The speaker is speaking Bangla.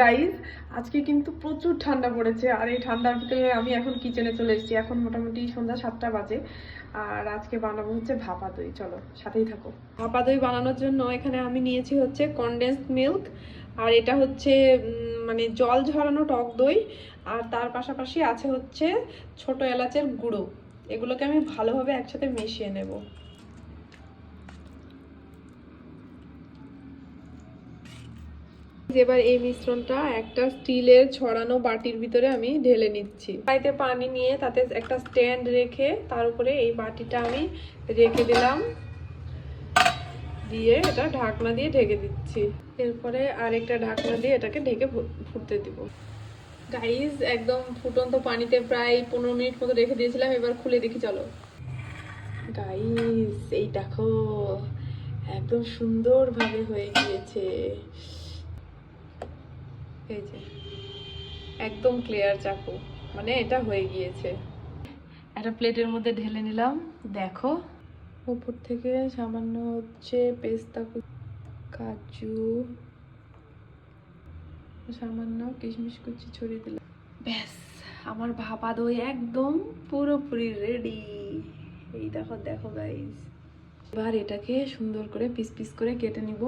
গাইজ আজকে কিন্তু প্রচুর ঠান্ডা পড়েছে আর এই ঠান্ডার ভিতরে আমি এখন কিচেনে চলে এসেছি। এখন মোটামুটি সন্ধ্যা সাতটা বাজে আর আজকে বানাবো হচ্ছে ভাপা দই। চলো, সাথেই থাকো। ভাপা দই বানানোর জন্য এখানে আমি নিয়েছি হচ্ছে কনডেন্সড মিল্ক আর এটা হচ্ছে মানে জল ঝরানো টক দই আর তার পাশাপাশি আছে হচ্ছে ছোট এলাচের গুঁড়ো। এগুলোকে আমি ভালোভাবে একসাথে মিশিয়ে নেব। এবার এই মিশ্রণটা একটা স্টিলের ছড়ানো বাটির ভিতরে আমি ঢেলে নিচ্ছি। পাইতে পানি নিয়ে তাতে একটা স্ট্যান্ড রেখে তার উপরে এই বাটিটা আমি রেখে দিলাম। দিয়ে এটা ঢাকনা দিয়ে ঢেকে দিচ্ছি। এরপরে আরেকটা ঢাকনা দিয়ে এটাকে ঢেকে ফুটতে দিব। গাইজ একদম ফুটন্ত পানিতে প্রায় পনেরো মিনিট মতো রেখে দিয়েছিলাম, এবার খুলে দেখি, চলো। গাইজ এই দেখো, একদম সুন্দরভাবে হয়ে গিয়েছে। এই যে একদম ক্লিয়ার চাকু। মানে এটা হয়ে গিয়েছে। একটা প্লেটের মধ্যে ঢেলে নিলাম দেখো। উপর থেকে সামান্য হচ্ছে পেস্তা কাজু সামান্য কিশমিশ কুচি ছড়িয়ে দিলাম। ব্যাস আমার ভাপা দই একদম পুরোপুরি রেডি এই দেখো দেখো গাইস এবার এটাকে সুন্দর করে পিস পিস করে কেটে নিব।